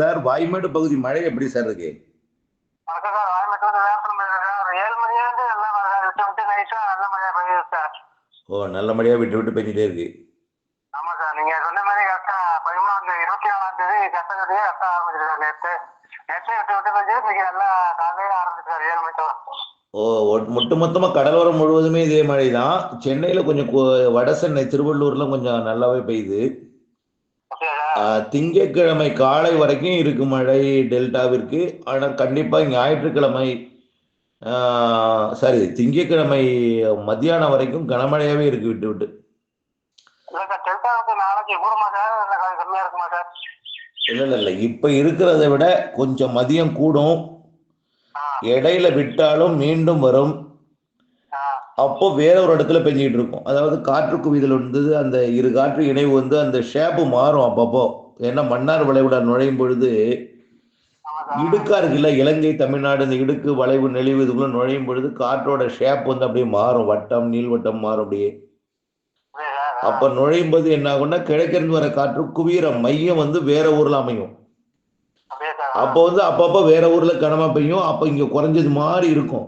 Sir Vaimedu பகுதி மழை எப்படி சார் இருக்கு? ஓ நல்ல மழையா விட்டு விட்டு பெஞ்சிட்டே இருக்கு. ஆமாம் சார். நீங்கள் சொன்ன மாதிரி கரெக்டாக பதிமூணாம் தேதி இருபத்தி நாலாம் தேதி கரெக்டாக ஆரம்பிச்சிது சார் நேற்று நேற்று விட்டு விட்டு பெஞ்சு இன்னைக்கு நல்லா காலையில ஆரம்பிச்சு சார் ஏழு மணிக்கு ஓ ஒட்டு மொத்தமா கடலோரம் முழுவதுமே இதே மழை தான் சென்னையில கொஞ்சம் வட சென்னை திருவள்ளூர்ல கொஞ்சம் நல்லாவே பெய்யுது. திங்கட்கிழமை காலை வரைக்கும் இருக்கு மழை டெல்டாவிற்கு. ஆனால் கண்டிப்பாக ஞாயிற்றுக்கிழமை சாரி திங்கட்கிழமை மத்தியானம் வரைக்கும் கனமழையாவே இருக்கு விட்டு விட்டு. இல்லை இல்லை இல்லை இப்போ இருக்கிறத விட கொஞ்சம் மதியம் கூடும். இடையில விட்டாலும் மீண்டும் வரும். அப்போ வேற ஒரு இடத்துல பெஞ்சிக்கிட்டு இருக்கும். அதாவது காற்று குவிதல் வந்து அந்த இரு காற்று இணைவு வந்து அந்த ஷேப்பு மாறும் அப்பப்போ. ஏன்னா மன்னார் வளைகுடா நுழையும் பொழுது இடுக்கா இருக்குல்ல இலங்கை தமிழ்நாடு இந்த இடுக்கு வளைவு நெளிவு இதுக்குள்ள நுழையும் பொழுது காற்றோட ஷேப் வந்து அப்படியே மாறும். வட்டம் நீள்வட்டம் மாறும் அப்படியே. அப்ப நுழையும் போது என்ன ஆகும்னா கிழக்கிருந்து வர காற்று குவியிற மையம் வந்து வேற ஊர்ல அமையும். அப்போ வந்து அப்பப்போ வேற ஊர்ல கனமா பெய்யும். அப்ப இங்க குறைஞ்சது மாதிரி இருக்கும்.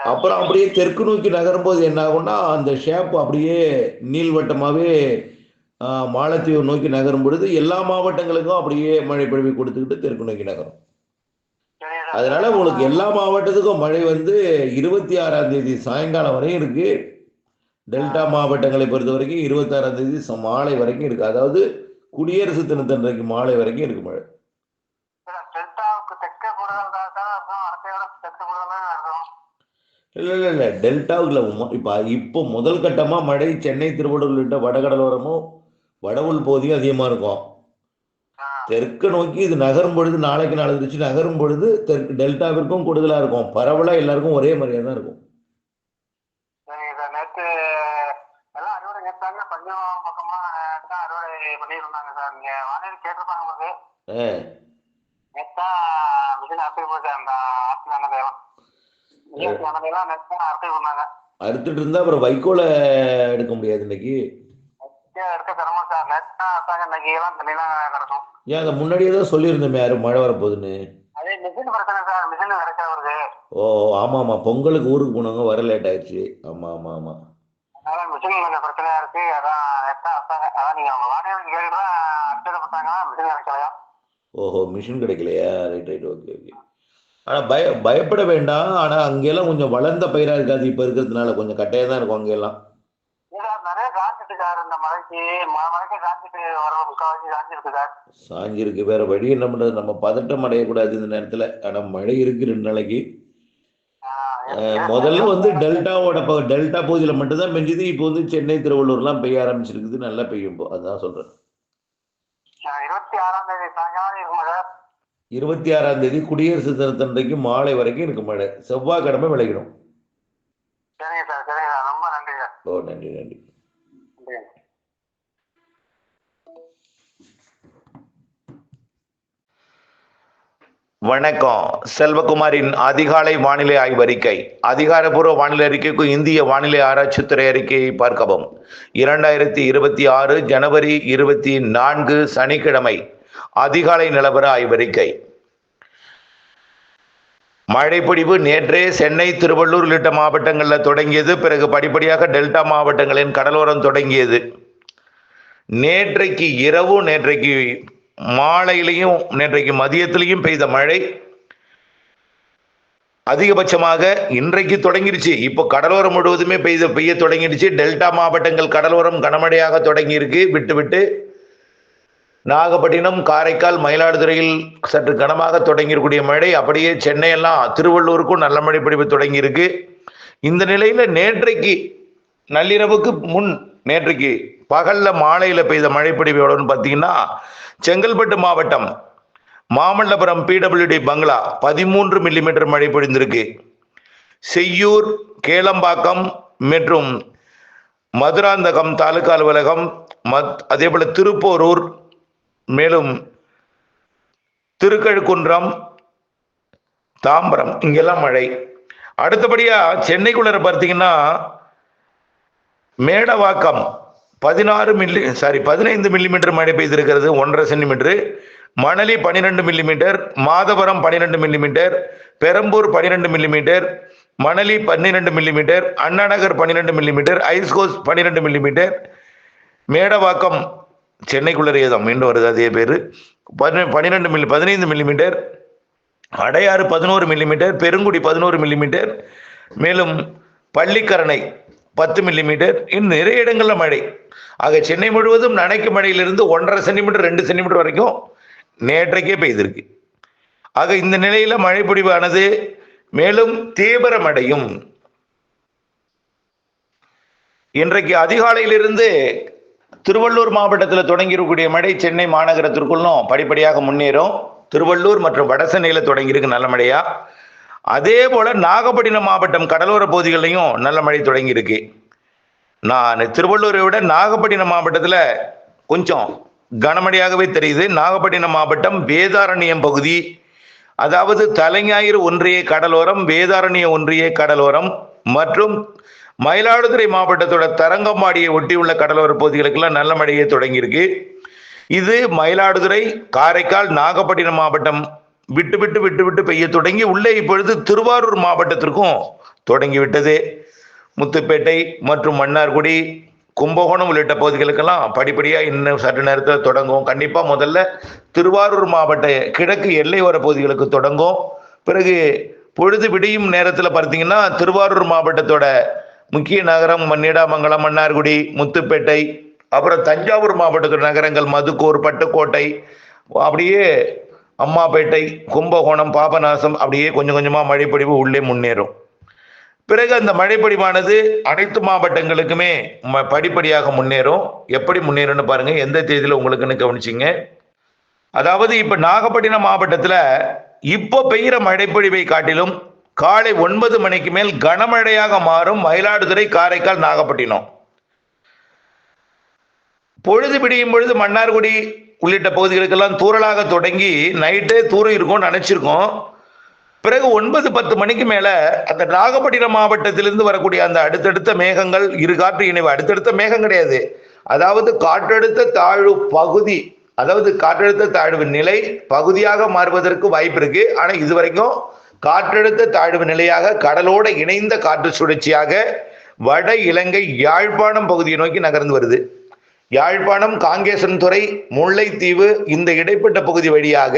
அப்புறம் அப்படியே தெற்கு நோக்கி நகரும் போது என்ன ஆகும்னா அந்த ஷேப் அப்படியே நீள்வட்டமாவே ஆஹ், மாலத்தீவு நோக்கி நகரும் பொழுது எல்லா மாவட்டங்களுக்கும் அப்படியே மழை பொழிவு கொடுத்துக்கிட்டு தெற்கு நோக்கி நகரும். அதனால உங்களுக்கு எல்லா மாவட்டத்துக்கும் மழை வந்து இருபத்தி ஆறாம் தேதி சாயங்காலம் வரையும் இருக்கு. டெல்டா மாவட்டங்களை பொறுத்த வரைக்கும் இருபத்தி ஆறாம் தேதி மாலை வரைக்கும் இருக்கு. அதாவது குடியரசு தினத்தன்றைக்கு மாலை வரைக்கும் இருக்கு மழை சார் டெல்டாவுக்கு தெற்க கூடுதல் தான் சார் அர்த்தம் அரசையோட தெற்கு கூடுதல் தான் அர்த்தம் இல்லை இல்லை இல்லை. டெல்டாவில் இப்போ இப்போ முதல் கட்டமாக மழை சென்னை திருவள்ளூர் உள்ளிட்ட வடகடலோரமும் வட உள் பகுதியும் அதிகமாக இருக்கும். தெற்கு நோக்கி இது நகரும் பொழுது நாளைக்கு நாளை கழிச்சு நகரும் பொழுது தெற்கு டெல்டாவிற்கும் கூடுதலாக இருக்கும். பரவலாக எல்லாருக்கும் ஒரே மாதிரியாக தான் இருக்கும். கேட்டிருப்பாங்க அறுத்துட்டு இருந்தா அப்புறம் வைக்கோலை எடுக்க முடியாது இன்னைக்கு? ஏன் அதை முன்னாடியே தான் சொல்லியிருந்தோமே யாரும் மழை வரப்போகுதுன்னு? அதே மிஷின் பிரச்சனை சார் மிஷின் கிடைக்க வருது. ஓ ஆமாம் ஆமாம். பொங்கலுக்கு ஊருக்கு போனவங்க வர லேட் ஆயிடுச்சு. பார்த்தாங்க மிஷின் கிடைக்கலையா ஓஹோ மிஷின் கிடைக்கலையா? ரைட் ரைட் ஓகே ஓகே ஆனால் பய பயப்பட வேண்டாம். ஆனால் அங்கெல்லாம் கொஞ்சம் வளர்ந்த பயிராக இருக்காது இப்போ இருக்கிறதுனால கொஞ்சம் கட்டையாக தான் இருக்கும் அங்கெல்லாம். சார் சாஞ்சிருக்கு வேற வழி என்ன பண்ணுறது நம்ம பதட்டம் அடையக்கூடாது இந்த நேரத்தில். ஆனால் மழை இருக்கு ரெண்டு நாளைக்கு. முதல்ல வந்து டெல்டாவோட ப டெல்டா பகுதியில் மட்டும்தான் பெஞ்சுது. இப்போ வந்து சென்னை திருவள்ளூர்லாம் பெய்ய ஆரம்பிச்சிருக்குது. நல்லா பெய்யும் அதான் சொல்கிறேன் ஆஹ் இருபத்தி ஆறாம் தேதி சாயங்காலம் இருக்குமா சார்? இருபத்தி ஆறாம் தேதி குடியரசு தினத்தன்றைக்கு மாலை வரைக்கும் இருக்கு மழை செவ்வாய்க்கிழமை விளையிடும் சரிங்க சார் சரிங்க சார். ரொம்ப நன்றி சார். ஓ நன்றி நன்றி. நன்றி. வணக்கம். செல்வகுமாரின் அதிகாலை வானிலை ஆய்வறிக்கை. அதிகாரப்பூர்வ வானிலை அறிக்கைக்கு இந்திய வானிலை ஆராய்ச்சித்துறை அறிக்கையை பார்க்கவும். இரண்டாயிரத்தி இருபத்தி ஆறு ஜனவரி இருபத்தி நான்கு சனிக்கிழமை அதிகாலை நிலவர ஆய்வறிக்கை. மழைப்பொடிவு நேற்றே சென்னை திருவள்ளூர் உள்ளிட்ட மாவட்டங்களில் தொடங்கியது. பிறகு படிப்படியாக டெல்டா மாவட்டங்களின் கடலோரம் தொடங்கியது. நேற்றைக்கு இரவு நேற்றைக்கு மாலையிலையும் நேற்றைக்கு மதியத்திலையும் பெய்த மழை அதிகபட்சமாக இன்றைக்கு தொடங்கிடுச்சு. இப்போ கடலோரம் முழுவதுமே பெய்த பெய்ய தொடங்கிடுச்சு. டெல்டா மாவட்டங்கள் கடலோரம் கனமழையாக தொடங்கியிருக்கு. விட்டு விட்டு நாகப்பட்டினம் காரைக்கால் மயிலாடுதுறையில் சற்று கனமாக தொடங்கியிருக்கூடிய மழை. அப்படியே சென்னையெல்லாம் திருவள்ளூருக்கும் நல்ல மழை பிடிப்பு தொடங்கியிருக்கு. இந்த நிலையில நேற்றைக்கு நள்ளிரவுக்கு முன் நேற்றைக்கு பகல்ல மாலையில பெய்த மழைப்பிடிவு எவ்வளவுன்னு பார்த்தீங்கன்னா செங்கல்பட்டு மாவட்டம் மாமல்லபுரம் பிடபிள்யூடி பங்களா பதிமூன்று மில்லிமீட்டர் மழை பொழிந்திருக்கு. செய்யூர் கேளம்பாக்கம் மற்றும் மதுராந்தகம் தாலுகா அலுவலகம் மத் அதே போல திருப்போரூர் மேலும் திருக்கழுக்குன்றம் தாம்பரம் இங்கெல்லாம் மழை. அடுத்தபடியா சென்னைக்குள்ள பார்த்தீங்கன்னா மேடவாக்கம் பதினாறு மில்லி சாரி பதினைந்து மில்லிமீட்டர் மழை பெய்திருக்கிறது ஒன்றரை சென்டிமீட்டர் மணலி பன்னிரெண்டு மில்லிமீட்டர் மாதவரம் பன்னிரெண்டு மில்லிமீட்டர் பெரம்பூர் பன்னிரெண்டு மில்லிமீட்டர் மணலி பன்னிரெண்டு மில்லிமீட்டர் அண்ணாநகர் பன்னிரெண்டு மில்லிமீட்டர் ஐஸ்கோஸ் பன்னிரெண்டு மில்லிமீட்டர் மேடவாக்கம் சென்னைக்குள்ளரையே தான் மீண்டும் வருது அதே பேர். பன்னிரெண்டு மில்லி பதினைந்து மில்லிமீட்டர் அடையாறு பதினோரு மில்லிமீட்டர் பெருங்குடி பதினோரு மில்லிமீட்டர் மேலும் பள்ளிக்கரணை பத்து மில்லிமீட்டர் இன்னும் நிறைய இடங்களில் மழை. ஆக சென்னை முழுவதும் நனைக்கு மழையிலிருந்து ஒன்றரை சென்டிமீட்டர் ரெண்டு சென்டிமீட்டர் வரைக்கும் நேற்றைக்கே பெய்திருக்கு. ஆக இந்த நிலையில் மழை பொழிவானது மேலும் தீவிரமடையும் இன்றைக்கு அதிகாலையிலிருந்து திருவள்ளூர் மாவட்டத்தில் தொடங்கியிருக்கக்கூடிய மழை சென்னை மாநகரத்திற்குள்ளும் படிப்படியாக முன்னேறும். திருவள்ளூர் மற்றும் வடசென்னையில் தொடங்கியிருக்கு நல்ல மழையா? அதே போல நாகப்பட்டினம் மாவட்டம் கடலோர பகுதிகளிலையும் நல்ல மழை தொடங்கியிருக்கு. நான் திருவள்ளூரை விட நாகப்பட்டினம் மாவட்டத்தில் கொஞ்சம் கனமழையாகவே தெரியுது. நாகப்பட்டினம் மாவட்டம் வேதாரண்யம் பகுதி அதாவது தலைஞாயிறு ஒன்றிய கடலோரம் வேதாரண்ய ஒன்றிய கடலோரம் மற்றும் மயிலாடுதுறை மாவட்டத்தோட தரங்கம்பாடியை ஒட்டியுள்ள கடலோர பகுதிகளுக்கெல்லாம் நல்ல மழையே தொடங்கியிருக்கு. இது மயிலாடுதுறை காரைக்கால் நாகப்பட்டினம் மாவட்டம் விட்டு விட்டு விட்டு விட்டு பெய்ய தொடங்கி உள்ளே இப்பொழுது திருவாரூர் மாவட்டத்திற்கும் தொடங்கி விட்டது முத்துப்பேட்டை மற்றும் மன்னார்குடி கும்பகோணம் உள்ளிட்ட பகுதிகளுக்கெல்லாம் படிப்படியாக இன்னும் சற்று நேரத்தில் தொடங்கும். கண்டிப்பாக முதல்ல திருவாரூர் மாவட்ட கிழக்கு எல்லையோர பகுதிகளுக்கு தொடங்கும். பிறகு பொழுது விடியும் நேரத்தில் பார்த்தீங்கன்னா திருவாரூர் மாவட்டத்தோட முக்கிய நகரம் நீடாமங்கலம் மன்னார்குடி முத்துப்பேட்டை அப்புறம் தஞ்சாவூர் மாவட்டத்தோட நகரங்கள் மதுக்கூர் பட்டுக்கோட்டை அப்படியே அம்மாப்பேட்டை கும்பகோணம் பாபநாசம் அப்படியே கொஞ்சம் கொஞ்சமாக மழைப்பொழிவு உள்ளே முன்னேறும். பிறகு அந்த மழைப்பொழிவானது அனைத்து மாவட்டங்களுக்குமே ம- படிப்படியாக முன்னேறும். எப்படி முன்னேறும்னு பாருங்க எந்த தேதியில் உங்களுக்குன்னு கவனிச்சிங்க. அதாவது இப்போ நாகப்பட்டினம் மாவட்டத்தில் இப்போ பெய்கிற மழைப்பொழிவை காட்டிலும் காலை ஒன்பது மணிக்கு மேல் கனமழையாக மாறும் மயிலாடுதுறை காரைக்கால் நாகப்பட்டினம். பொழுது விடியும் பொழுது மன்னார்குடி உள்ளிட்ட பகுதிகளுக்கெல்லாம் தூறலாக தொடங்கி நைட்டே தூரம் இருக்கும் நினைச்சிருக்கோம். பிறகு ஒன்பது பத்து மணிக்கு மேல அந்த நாகப்பட்டினம் மாவட்டத்திலிருந்து வரக்கூடிய அந்த அடுத்தடுத்த மேகங்கள் இரு காற்று இணைவு அடுத்தடுத்த மேகம் கிடையாது. அதாவது காற்றழுத்த தாழ்வு பகுதி அதாவது காற்றழுத்த தாழ்வு நிலை பகுதியாக மாறுவதற்கு வாய்ப்பு இருக்கு. ஆனா இது வரைக்கும் காற்றழுத்த தாழ்வு நிலையாக கடலோட இணைந்த காற்று சுழற்சியாக வட இலங்கை யாழ்ப்பாணம் பகுதியை நோக்கி நகர்ந்து வருது. யாழ்ப்பாணம் காங்கேசன்துறை முல்லைத்தீவு இந்த இடைப்பட்ட பகுதி வழியாக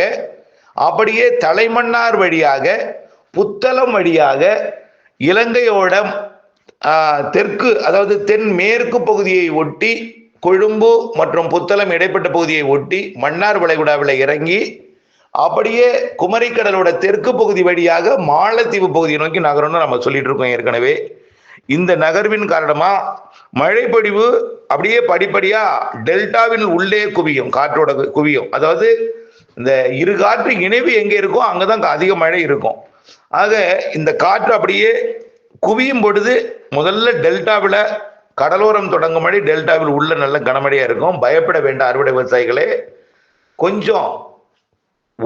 அப்படியே தலைமன்னார் வழியாக புத்தளம் வழியாக இலங்கையோட தெற்கு அதாவது தென் மேற்கு பகுதியை ஒட்டி கொழும்பு மற்றும் புத்தளம் இடைப்பட்ட பகுதியை ஒட்டி மன்னார் வளைகுடாவில் இறங்கி அப்படியே குமரிக்கடலோட தெற்கு பகுதி வழியாக மாலத்தீவு பகுதியை நோக்கி நகரம்னு நம்ம சொல்லிட்டு இருக்கோம் ஏற்கனவே. இந்த நகர்வின் காரணமா மழைப்பொழிவு அப்படியே படிப்படியா டெல்டாவின் உள்ளே குவியும் காற்றோட குவியும். அதாவது இந்த இரு காற்று இணைவு எங்க இருக்கோ அங்கதான் அதிக மழை இருக்கும். ஆக இந்த காற்று அப்படியே குவியும் பொழுது முதல்ல டெல்டாவில் கடலோரம் தொடங்கும் மழை டெல்டாவில் உள்ள நல்ல கனமழையா இருக்கும். பயப்பட வேண்டாம் அறுவடை விவசாயிகளே. கொஞ்சம்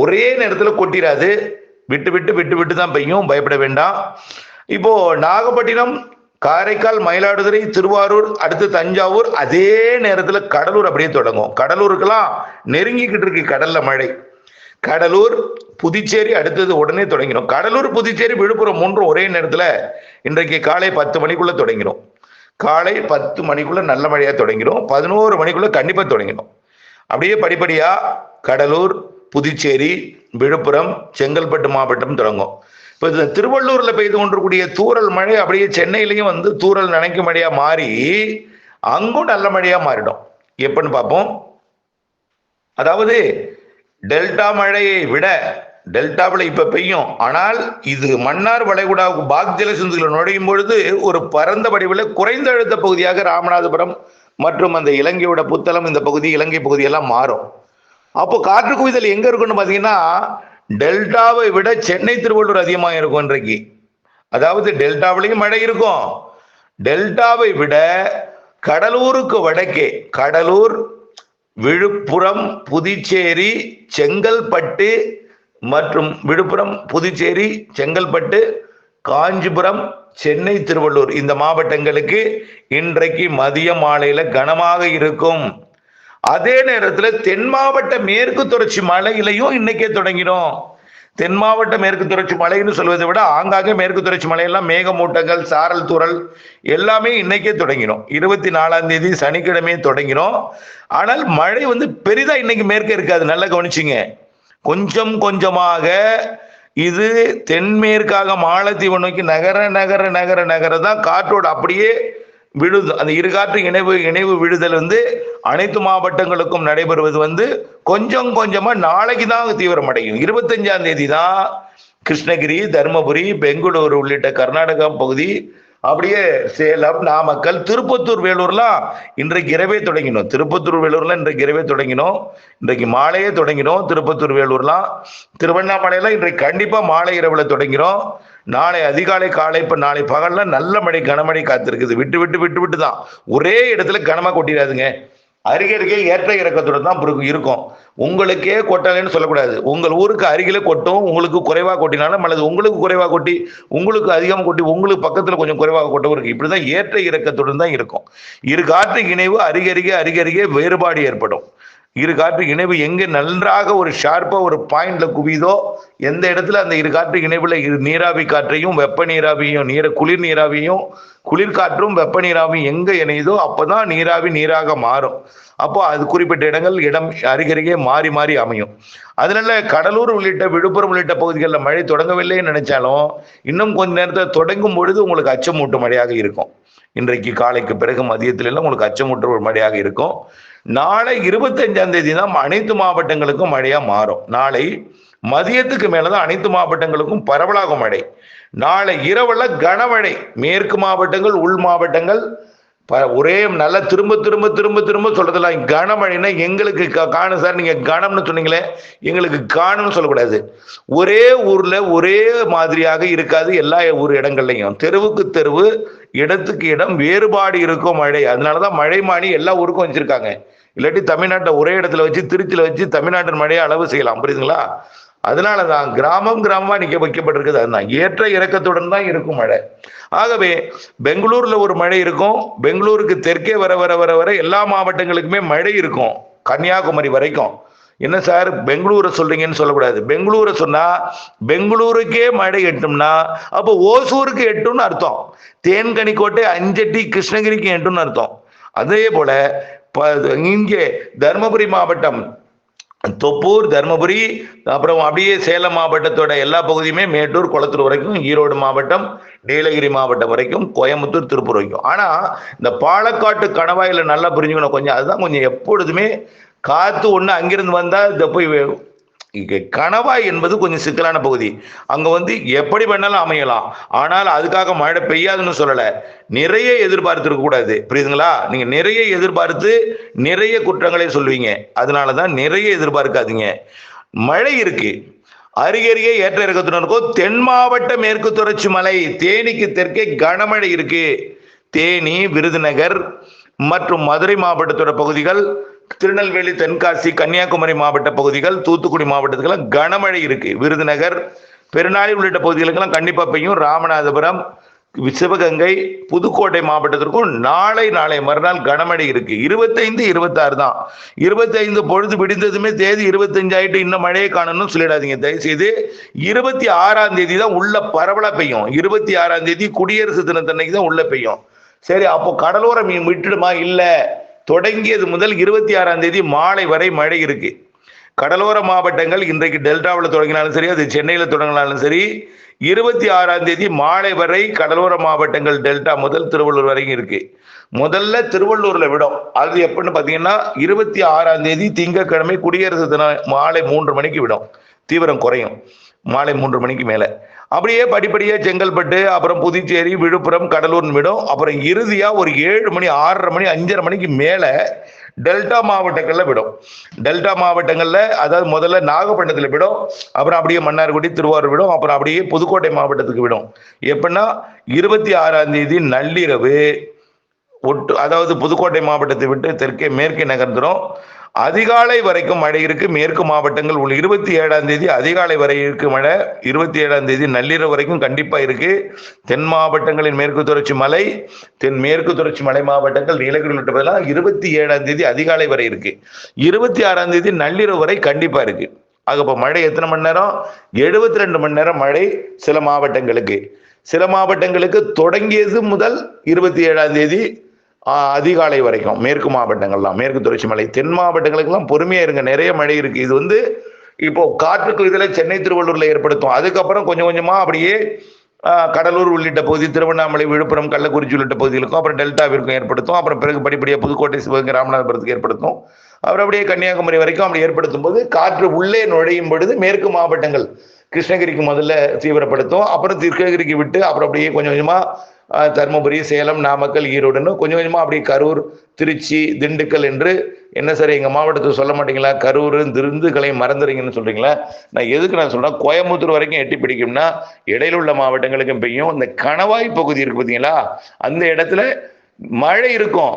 ஒரே நேரத்தில் கொட்டிராது. விட்டு விட்டு விட்டு விட்டு தான் பெய்யும். பயப்பட வேண்டாம். இப்போ நாகப்பட்டினம் காரைக்கால் மயிலாடுதுறை திருவாரூர் அடுத்து தஞ்சாவூர் அதே நேரத்தில் கடலூர் அப்படியே தொடங்கும். கடலூருக்கெல்லாம் நெருங்கிக்கிட்டு இருக்கு கடல்ல மழை. கடலூர் புதுச்சேரி அடுத்தது உடனே தொடங்கிடும் கடலூர் புதுச்சேரி விழுப்புரம் மூன்றும் ஒரே நேரத்தில் இன்றைக்கு காலை பத்து மணிக்குள்ள தொடங்கிடும் காலை பத்து மணிக்குள்ள நல்ல மழையாக தொடங்கிடும் பதினோரு மணிக்குள்ள கண்டிப்பாக தொடங்கிடும் அப்படியே படிப்படியாக கடலூர் புதுச்சேரி விழுப்புரம் செங்கல்பட்டு மாவட்டம் தொடங்கும். இப்போ இந்த திருவள்ளூரில் பெய்து கொண்டிருக்கூடிய தூரல் மழை அப்படியே சென்னையிலையும் வந்து தூரல் நனைக்கும் மழையாக மாறி அங்கும் நல்ல மழையாக மாறிடும். எப்பன்னு பார்ப்போம். அதாவது டெல்டா மழையை விட டெல்டாவில் இப்போ பெய்யும். ஆனால் இது மன்னார் வளைகுடாவுக்கு பாக் சிந்துகளை நுழையும் பொழுது ஒரு பரந்த வடிவில் குறைந்த அழுத்த பகுதியாக ராமநாதபுரம் மற்றும் அந்த இலங்கையோட புத்தளம் இந்த பகுதி இலங்கை பகுதியெல்லாம் மாறும். அப்போ காற்று குவிதல் எங்க இருக்குன்னு பாத்தீங்கன்னா டெல்டாவை விட சென்னை திருவள்ளூர் அதிகமாக இருக்கும் இன்றைக்கு. அதாவது டெல்டாவிலையும் மழை இருக்கும். டெல்டாவை விட கடலூருக்கு வடக்கே கடலூர் விழுப்புரம் புதுச்சேரி செங்கல்பட்டு மற்றும் விழுப்புரம் புதுச்சேரி செங்கல்பட்டு காஞ்சிபுரம் சென்னை திருவள்ளூர் இந்த மாவட்டங்களுக்கு இன்றைக்கு மதிய மாலையில கனமாக இருக்கும். அதே நேரத்துல தென் மாவட்ட மேற்கு தொடர்ச்சி மலையிலையும் இன்னைக்கே தொடங்கிடும் தென் மாவட்ட மேற்கு தொடர்ச்சி மலைன்னு சொல்வதை விட ஆங்காங்கே மேற்கு தொடர்ச்சி மலையெல்லாம் மேகமூட்டங்கள் சாரல் துறல் எல்லாமே இன்னைக்கே தொடங்கிடும் இருபத்தி நாலாம் தேதி சனிக்கிழமையே தொடங்கிடும் ஆனால் மழை வந்து பெரிதா இன்னைக்கு மேற்கே இருக்காது. நல்லா கவனிச்சிங்க. கொஞ்சம் கொஞ்சமாக இது தென்மேற்காக மாலத்தீவு நோக்கி நகர நகர நகர நகர தான் காற்றோடு அப்படியே விழுது அந்த இருகாற்று இணைவு இணைவு விழுதல் வந்து அனைத்து மாவட்டங்களுக்கும் நடைபெறுவது வந்து கொஞ்சம் கொஞ்சமா நாளைக்கு தான் தீவிரமடையும். இருபத்தஞ்சாம் தேதி தான் கிருஷ்ணகிரி தருமபுரி பெங்களூர் உள்ளிட்ட கர்நாடகா பகுதி அப்படியே சேலம் நாமக்கல் திருப்பத்தூர் வேலூர்லாம் இன்றைக்கு இரவே தொடங்கினோம். திருப்பத்தூர் வேலூர்லாம் இன்றைக்கு இரவே தொடங்கினோம். இன்றைக்கு மாலையே தொடங்கினோம். திருப்பத்தூர் வேலூர்லாம் திருவண்ணாமலையெல்லாம் இன்றைக்கு கண்டிப்பா மாலை இரவுல தொடங்கிறோம். நாளை அதிகாலை காலை இப்ப நாளை பகல்ல நல்ல மழை கனமழை காத்திருக்குது. விட்டு விட்டு விட்டு விட்டு தான். ஒரே இடத்துல கனமா கொட்டிடாதுங்க. அருகே அருகே ஏற்ற இறக்கத்துடன் தான் பிறகு இருக்கும். உங்களுக்கே கொட்டலைன்னு சொல்லக்கூடாது. உங்கள் ஊருக்கு அருகில் கொட்டும் உங்களுக்கு குறைவாக கொட்டினாலும் அல்லது உங்களுக்கு குறைவாக கொட்டி உங்களுக்கு அதிகமாக கொட்டி உங்களுக்கு பக்கத்தில் கொஞ்சம் குறைவாக கொட்டவும் இருக்கு. இப்படிதான் ஏற்ற இறக்கத்துடன் தான் இருக்கும். இரு காற்று இணைவு அருகருகே அருகருகே வேறுபாடு ஏற்படும். இரு காற்று இணைவு எங்கே நன்றாக ஒரு ஷார்ப்பாக ஒரு பாயிண்ட்ல குவிதோ எந்த இடத்துல அந்த இரு காற்று இணைவில் இரு நீராவி காற்றையும் வெப்ப நீராவியும் நீர குளிர் நீராவியும் குளிர்காற்றும் வெப்ப நீராவியும் எங்கே இணையுதோ அப்பதான் நீராவி நீராக மாறும். அப்போ அது குறிப்பிட்ட இடங்கள் இடம் அருகருகே மாறி மாறி அமையும். அதனால கடலூர் உள்ளிட்ட விழுப்புரம் உள்ளிட்ட பகுதிகளில் மழை தொடங்கவில்லைன்னு நினைச்சாலும் இன்னும் கொஞ்ச நேரத்தில் தொடங்கும் பொழுது உங்களுக்கு அச்சமூட்டும் மழையாக இருக்கும். இன்றைக்கு காலைக்கு பிறகு மதியத்திலெல்லாம் உங்களுக்கு அச்சமூட்டும் ஒரு மழையாக இருக்கும். நாளை இருபத்தஞ்சாம் தேதி தான் அனைத்து மாவட்டங்களுக்கும் மழையா மாறும். நாளை மதியத்துக்கு மேலதான் அனைத்து மாவட்டங்களுக்கும் பரவலாகும் மழை. நாளை இரவுல கனமழை. மேற்கு மாவட்டங்கள் உள் மாவட்டங்கள் ப- ஒரே நல்ல திரும்ப திரும்ப திரும்ப திரும்ப சொல்றதெல்லாம் கனமழைன்னா எங்களுக்கு காணும் சார் நீங்க கனம்னு சொன்னீங்களே எங்களுக்கு காணும்னு சொல்லக்கூடாது. ஒரே ஊர்ல ஒரே மாதிரியாக இருக்காது எல்லா ஊர் இடங்கள்லையும். தெருவுக்கு தெருவு இடத்துக்கு இடம் வேறுபாடு இருக்கும் மழை. அதனாலதான் மழைமானி எல்லா ஊருக்கும் வச்சிருக்காங்க. இல்லாட்டி தமிழ்நாட்டை ஒரே இடத்துல வச்சு திருச்சியில் வச்சு தமிழ்நாட்டின் மழையை அளவு செய்யலாம் புரியுதுங்களா? அதனாலதான் கிராமம் கிராமமாக நிற்க வைக்கப்பட்டிருக்குது. அதுதான் ஏற்ற இறக்கத்துடன் தான் இருக்கும் மழை. ஆகவே பெங்களூரில் ஒரு மழை இருக்கும். பெங்களூருக்கு தெற்கே வர வர வர வர எல்லா மாவட்டங்களுக்குமே மழை இருக்கும். கன்னியாகுமரி வரைக்கும். என்ன சார்? பெங்களூரை சொல்றீங்கன்னு சொல்லக்கூடாது. பெங்களூரை சொன்னா பெங்களூருக்கே மழை எட்டும்னா அப்போ ஓசூருக்கு எட்டும்னு அர்த்தம். தேன்கனிக்கோட்டை அஞ்சட்டி கிருஷ்ணகிரிக்கு எட்டும்னு அர்த்தம். அதே போல இங்கே தருமபுரி மாவட்டம் தொப்பூர் தருமபுரி அப்புறம் அப்படியே சேலம் மாவட்டத்தோட எல்லா பகுதியுமே மேட்டூர் குளத்தூர் வரைக்கும் ஈரோடு மாவட்டம் நீலகிரி மாவட்டம் வரைக்கும் கோயம்புத்தூர் திருப்பூர் வரைக்கும். ஆனா இந்த பாலக்காட்டு கணவாயில நல்லா புரிஞ்சுக்கணும் கொஞ்சம். அதுதான் கொஞ்சம் எப்பொழுதுமே காத்து ஒண்ணு அங்கிருந்து வந்தா இந்த போய் இங்கே கணவாய் என்பது கொஞ்சம் சிக்கலான பகுதி. அங்கே வந்து எப்படி வேணாலும் அமையலாம். ஆனால் அதுக்காக மழை பெய்யாதுன்னு சொல்லலை. நிறைய எதிர்பார்த்து இருக்கக்கூடாது புரியுதுங்களா? நீங்கள் நிறைய எதிர்பார்த்து நிறைய குற்றங்களை சொல்லுவீங்க. அதனால தான் நிறைய எதிர்பார்க்காதீங்க. மழை இருக்கு. அருகருகே ஏற்ற இறக்கத்துடன் இருக்கும் தென் மாவட்ட மேற்கு தொடர்ச்சி மலை தேனிக்கு தெற்கே கனமழை இருக்கு. தேனி விருதுநகர் மற்றும் மதுரை மாவட்டத்தோட பகுதிகள் திருநெல்வேலி தென்காசி கன்னியாகுமரி மாவட்ட பகுதிகள் தூத்துக்குடி மாவட்டத்துக்கெல்லாம் கனமழை இருக்கு. விருதுநகர் பெருநாளி உள்ளிட்ட பகுதிகளுக்கெல்லாம் கண்டிப்பா பெய்யும். ராமநாதபுரம் சிவகங்கை புதுக்கோட்டை மாவட்டத்திற்கும் நாளை நாளை மறுநாள் கனமழை இருக்கு. இருபத்தைந்து இருபத்தாறு தான். இருபத்தைந்து பொழுது விடிந்ததுமே தேதி இருபத்தஞ்சு ஆயிட்டு இன்னும் மழையை காணணும்னு சொல்லிடாதீங்க. தயவுசெய்து இருபத்தி ஆறாம் தேதி தான் உள்ள பரவலா பெய்யும். இருபத்தி ஆறாம் தேதி குடியரசு தினத்தன்னைக்கு தான் உள்ள பெய்யும். சரி அப்போ கடலோர மீன் விட்டுடுமா? இல்லை. தொடங்கியது முதல் இருபத்தி ஆறாம் தேதி மாலை வரை மழை இருக்கு. கடலோர மாவட்டங்கள் இன்றைக்கு டெல்டாவில் தொடங்கினாலும் சரி அது சென்னையில் தொடங்கினாலும் சரி இருபத்தி ஆறாம் தேதி மாலை வரை கடலோர மாவட்டங்கள் டெல்டா முதல் திருவள்ளூர் வரைக்கும் இருக்கு. முதல்ல திருவள்ளூர்ல விடும். அது எப்படின்னு பாத்தீங்கன்னா இருபத்தி ஆறாம் தேதி திங்கட்கிழமை குடியரசு தினம் மாலை மூன்று மணிக்கு விடும். தீவிரம் குறையும். மாலை மூன்று மணிக்கு மேலே. அப்படியே படிப்படியே செங்கல்பட்டு அப்புறம் புதுச்சேரி விழுப்புரம் கடலூர் விடும். அப்புறம் இறுதியாக ஒரு ஏழு மணி ஆறரை மணி அஞ்சரை மணிக்கு மேலே டெல்டா மாவட்டங்களில் விடும். டெல்டா மாவட்டங்களில் அதாவது முதல்ல நாகப்பட்டினத்தில் விடும். அப்புறம் அப்படியே மன்னார்குடி திருவாரூர் விடும். அப்புறம் அப்படியே புதுக்கோட்டை மாவட்டத்துக்கு விடும். எப்படின்னா இருபத்தி ஆறாம் தேதி நள்ளிரவு ஒட்டு அதாவது புதுக்கோட்டை மாவட்டத்தை விட்டு தெற்கே மேற்கே நகர்ந்துடும் அதிகாலை வரைக்கும் மழை இருக்கு. மேற்கு மாவட்டங்கள் உள்ள இருபத்தி ஏழாம் தேதி அதிகாலை வரை இருக்கு மழை. இருபத்தி ஏழாம் தேதி நள்ளிரவு வரைக்கும் கண்டிப்பா இருக்கு. தென் மாவட்டங்களின் மேற்கு தொடர்ச்சி மலை தென் மேற்கு தொடர்ச்சி மலை மாவட்டங்கள் நீலகிரி உள்ளிட்ட இருபத்தி ஏழாம் தேதி அதிகாலை வரை இருக்கு. இருபத்தி ஆறாம் தேதி நள்ளிரவு வரை கண்டிப்பா இருக்கு. ஆக இப்போ மழை எத்தனை மணி நேரம்? எழுபத்தி ரெண்டு மணி நேரம் மழை சில மாவட்டங்களுக்கு. சில மாவட்டங்களுக்கு தொடங்கியது முதல் இருபத்தி ஏழாம் தேதி அதிகாலை வரைக்கும் மேற்கு மாவட்டங்கள்லாம் மேற்கு தொடர்ச்சி மலை தென் மாவட்டங்களுக்கெல்லாம் பொறுமையாக இருங்க. நிறைய மழை இருக்குது இது வந்து இப்போ காற்றுக்கு இதில் சென்னை திருவள்ளூரில் ஏற்படுத்தும். அதுக்கப்புறம் கொஞ்சம் கொஞ்சமாக அப்படியே கடலூர் உள்ளிட்ட பகுதி திருவண்ணாமலை விழுப்புரம் கள்ளக்குறிச்சி உள்ளிட்ட பகுதிகளுக்கும் அப்புறம் டெல்டாவிற்கும் ஏற்படுத்தும். அப்புறம் பிறகு படிப்படியாக புதுக்கோட்டை சிவகங்கை ராமநாதபுரத்துக்கு ஏற்படுத்தும். அப்புறம் அப்படியே கன்னியாகுமரி வரைக்கும் அப்படி ஏற்படுத்தும் போது காற்று உள்ளே நுழையும் பொழுது மேற்கு மாவட்டங்கள் கிருஷ்ணகிரிக்கு முதல்ல தீவிரப்படுத்தும். அப்புறம் கிருஷ்ணகிரிக்கு விட்டு அப்புறம் அப்படியே கொஞ்சம் கொஞ்சமாக தருமபுரி சேலம் நாமக்கல் ஈரோடுன்னு கொஞ்சம் கொஞ்சமாக அப்படியே கரூர் திருச்சி திண்டுக்கல் என்று என்ன சார் எங்கள் மாவட்டத்தை சொல்ல மாட்டீங்களா? கரூர் திண்டுக்கலை மறந்துறீங்கன்னு சொல்கிறீங்களா நான் எதுக்கு நான் சொல்கிறேன் கோயம்புத்தூர் வரைக்கும் எட்டி பிடிக்கும்னா இடையில உள்ள மாவட்டங்களுக்கும் பெய்யும். இந்த கணவாய் பகுதி இருக்கு பார்த்தீங்களா அந்த இடத்துல மழை இருக்கும்.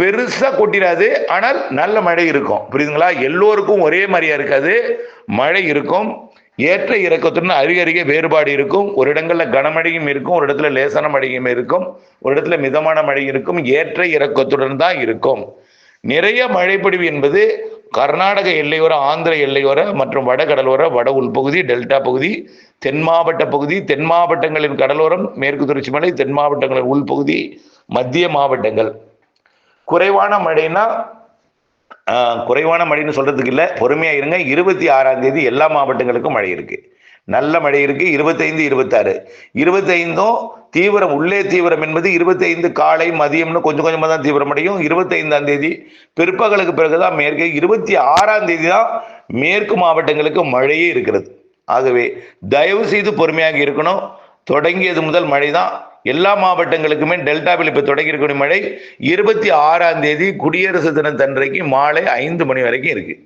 பெருசாக கொட்டிடாது ஆனால் நல்ல மழை இருக்கும். புரியுதுங்களா? எல்லோருக்கும் ஒரே மாதிரியா இருக்காது. மழை இருக்கும். ஏற்ற இறக்கத்துடன் அருகருகே வேறுபாடு இருக்கும். ஒரு இடங்களில் கனமழையும் இருக்கும் ஒரு இடத்துல லேசான மழையும் இருக்கும் ஒரு இடத்துல மிதமான மழை இருக்கும் ஏற்ற இறக்கத்துடன் தான் இருக்கும். நிறைய மழைப்பொழிவு என்பது கர்நாடக எல்லையோர ஆந்திர எல்லையோர மற்றும் வடகடலோர வட உள்பகுதி டெல்டா பகுதி தென் மாவட்ட பகுதி தென் மாவட்டங்களின் கடலோரம் மேற்கு தொடர்ச்சி மலை தென் மாவட்டங்களின் உள்பகுதி மத்திய மாவட்டங்கள். குறைவான மழைனா குறைவான மழைன்னு சொல்கிறதுக்கு இல்லை. பொறுமையாக இருங்க. இருபத்தி ஆறாம் தேதி எல்லா மாவட்டங்களுக்கும் மழை இருக்குது நல்ல மழை இருக்கு. இருபத்தைந்து இருபத்தாறு. இருபத்தைந்தும் தீவிரம் உள்ளே தீவிரம் என்பது இருபத்தைந்து காலை மதியம்னு கொஞ்சம் கொஞ்சமாக தான் தீவிரமடையும். இருபத்தைந்தாம் தேதி பிற்பகலுக்கு பிறகுதான் மேற்கு இருபத்தி ஆறாம் தேதி தான் மேற்கு மாவட்டங்களுக்கு மழையே இருக்கிறது. ஆகவே தயவு செய்து பொறுமையாக இருக்கணும். தொடங்கியது முதல் மழை தான் எல்லா மாவட்டங்களுக்குமே டெல்டாவில் இப்போ தொடங்கி இருக்கக்கூடிய மழை இருபத்தி ஆறாம் தேதி குடியரசு தினத்தன்றைக்கு மாலை ஐந்து மணி வரைக்கும் இருக்கு.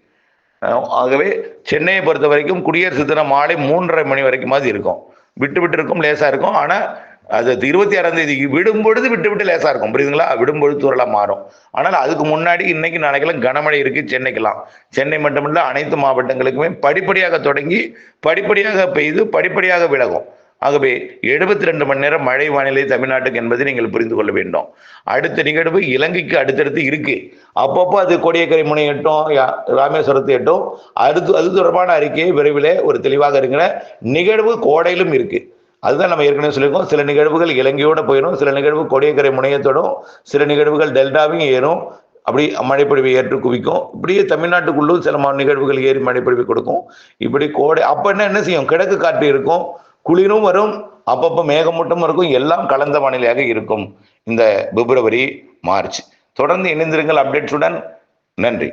ஆகவே சென்னையை பொறுத்த வரைக்கும் குடியரசு தினம் மாலை மூன்றரை மணி வரைக்கும் மாதிரி இருக்கும். விட்டு விட்டு இருக்கும் லேசா இருக்கும். ஆனா அது இருபத்தி ஆறாம் தேதி விடும் பொழுது விட்டு விட்டு லேசா இருக்கும். புரியுதுங்களா? விடும்பொழுது தூரலா மாறும். ஆனால் அதுக்கு முன்னாடி இன்னைக்கு நாளைக்கெல்லாம் கனமழை இருக்கு சென்னைக்கெல்லாம். சென்னை மட்டுமல்ல அனைத்து மாவட்டங்களுக்குமே படிப்படியாக தொடங்கி படிப்படியாக பெய்து படிப்படியாக விலகும். ஆகவே எழுபத்தி ரெண்டு மணி நேரம் மழை வானிலை தமிழ்நாட்டுக்கு என்பதை நீங்கள் புரிந்து கொள்ள வேண்டும். அடுத்த நிகழ்வு இலங்கைக்கு அடுத்தடுத்து இருக்கு. அப்பப்போ அது கோடியக்கரை முனை எட்டும் ராமேஸ்வரத்து எட்டும். அடுத்து அது தொடர்பான அறிக்கையை விரைவில் ஒரு தெளிவாக இருக்கிற நிகழ்வு கோடையிலும் இருக்கு. அதுதான் நம்ம ஏற்கனவே சொல்லியிருக்கோம். சில நிகழ்வுகள் இலங்கையோட போயிடும் சில நிகழ்வு கொடியக்கரை முனையத்தோடும் சில நிகழ்வுகள் டெல்டாவையும் ஏறும். அப்படி மழைப்பொழிவை ஏற்று குவிக்கும். இப்படியே தமிழ்நாட்டுக்குள்ளும் சில மா- நிகழ்வுகள் ஏறி மழைப்பொழிவை கொடுக்கும். இப்படி கோடை அப்போ என்ன என்ன செய்யும்? கிழக்கு காற்று இருக்கும். குளிரும் வரும் அப்பப்போ மேகமூட்டமும் இருக்கும் எல்லாம் கலந்த வானிலையாக இருக்கும். இந்த பிப்ரவரி மார்ச். தொடர்ந்து இணைந்திருங்கள் அப்டேட்ஸுடன். நன்றி.